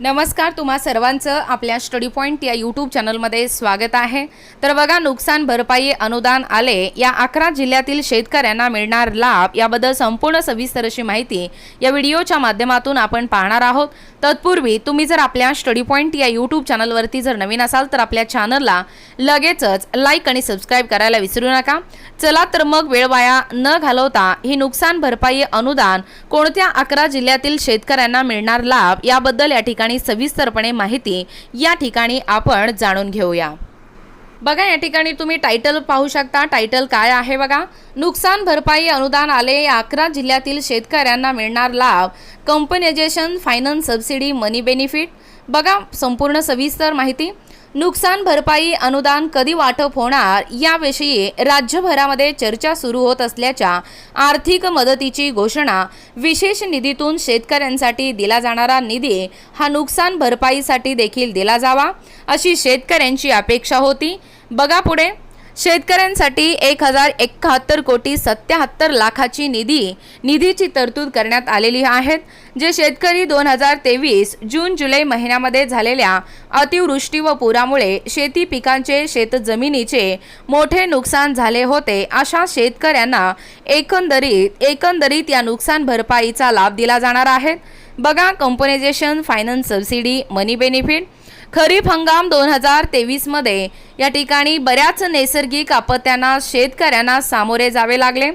नमस्कार तुम्हा सर्वांचं आपल्या स्टडी पॉईंट या यूट्यूब चॅनलमध्ये स्वागत आहे. तर बघा नुकसान भरपाई अनुदान आले या अकरा जिल्ह्यातील शेतकऱ्यांना मिळणार लाभ याबद्दल संपूर्ण सविस्तर अशी माहिती या व्हिडिओच्या माध्यमातून आपण पाहणार आहोत. तत्पूर्वी तुम्ही जर आपल्या स्टडी पॉईंट या यूट्यूब चॅनलवरती जर नवीन असाल तर आपल्या चॅनलला लगेचच लाईक आणि सबस्क्राईब करायला विसरू नका. चला तर मग वेळ वाया न घालवता ही नुकसान भरपाई अनुदान कोणत्या अकरा जिल्ह्यातील शेतकऱ्यांना मिळणार लाभ याबद्दल या ठिकाणी सविस्तरपणे माहिती या ठिकाणी आपण जाणून घेऊया. बघा या ठिकाणी तुम्ही टायटल पाहू शकता. टायटल काय आहे बघा? नुकसान भरपाई अनुदान आले अकरा जिल्ह्यातील शेतकऱ्यांना मिळणार लाभ compensation finance subsidy money benefit बघा संपूर्ण सविस्तर माहिती. नुकसान भरपाई अनुदान कधी वाटप होणार याविषयी राज्यभरामध्ये चर्चा सुरू होत असल्याच्या आर्थिक मदतीची घोषणा विशेष निधीतून शेतकऱ्यांसाठी दिला जाणारा निधी हा नुकसान भरपाईसाठी देखील दिला जावा अशी शेतकऱ्यांची अपेक्षा होती. बघा पुढे. शेतकऱ्यांसाठी एक हजार एकाहत्तर कोटी सत्याहत्तर लाखाची निधी निधीची तरतूद करण्यात आलेली आहेत जे शेतकरी दोन हजार तेवीस जून जुलै महिन्यामध्ये झालेल्या अतिवृष्टी व पुरामुळे शेती पिकांचे शेतजमिनीचे मोठे नुकसान झाले होते. अशा शेतकऱ्यांना एकंदरीत एकंदरीत या नुकसान भरपाईचा लाभ दिला जाणार आहे. बघा compensation finance subsidy money benefit खरीप हंगाम दोन हजार तेवीसमध्ये. या ठिकाणी बऱ्याच नैसर्गिक आपत्त्यांना शेतकऱ्यांना सामोरे जावे लागले.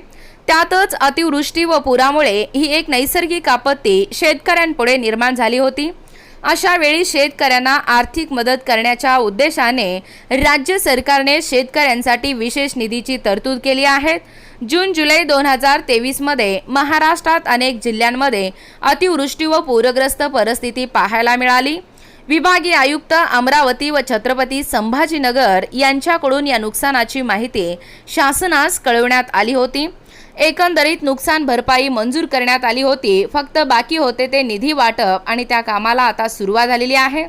त्यातच अतिवृष्टी व पुरामुळे ही एक नैसर्गिक आपत्ती शेतकऱ्यांपुढे निर्माण झाली होती. अशा वेळी शेतकऱ्यांना आर्थिक मदत करण्याच्या उद्देशाने राज्य सरकारने शेतकऱ्यांसाठी विशेष निधीची तरतूद केली आहे. जून जुलै दोन हजार तेवीसमध्ये महाराष्ट्रात अनेक जिल्ह्यांमध्ये अतिवृष्टी व पूरग्रस्त परिस्थिती पाहायला मिळाली. विभागीय आयुक्त अमरावती व छत्रपती संभाजीनगर यांच्याकडून या नुकसानाची माहिती शासनास कळवण्यात आली होती. एकंदरीत नुकसान भरपाई मंजूर करण्यात आली होती. फक्त बाकी होते ते निधी वाटप आणि त्या कामाला आता सुरुवात झालेली आहे.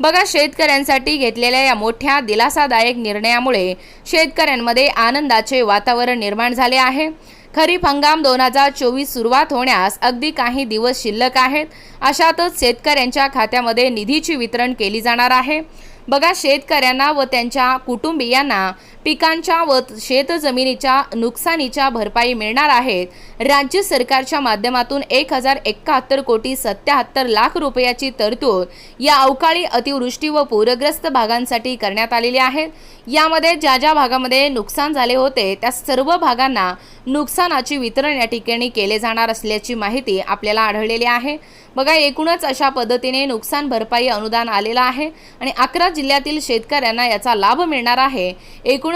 बघा शेतकऱ्यांसाठी घेतलेल्या या मोठ्या दिलासादायक निर्णयामुळे शेतकऱ्यांमध्ये आनंदाचे वातावरण निर्माण झाले आहे. खरीप हंगाम दोन हजार चोवीस सुरुवात होण्यास अगदी काही दिवस शिल्लक आहेत. अशातच शेतकऱ्यांच्या खात्यामध्ये निधीची वितरण केली जाणार आहे. बघा शेतकऱ्यांना व त्यांच्या कुटुंबियांना पिकांच्या व शेतजमिनीच्या नुकसानीच्या भरपाई मिळणार आहेत. राज्य सरकारच्या माध्यमातून एक हजार एकाहत्तर कोटी सत्याहत्तर लाख रुपयाची तरतूद या अवकाळी अतिवृष्टी व पूरग्रस्त भागांसाठी करण्यात आलेली आहे. यामध्ये ज्या ज्या भागामध्ये नुकसान झाले होते त्या सर्व भागांना नुकसानाची वितरण या ठिकाणी केले जाणार असल्याची माहिती आपल्याला आढळलेली आहे. बघा एकूणच अशा पद्धतीने नुकसान भरपाई अनुदान आलेलं आहे आणि अकरा जिल्ह्यातील शेतकऱ्यांना याचा लाभ मिळणार आहे. एकूण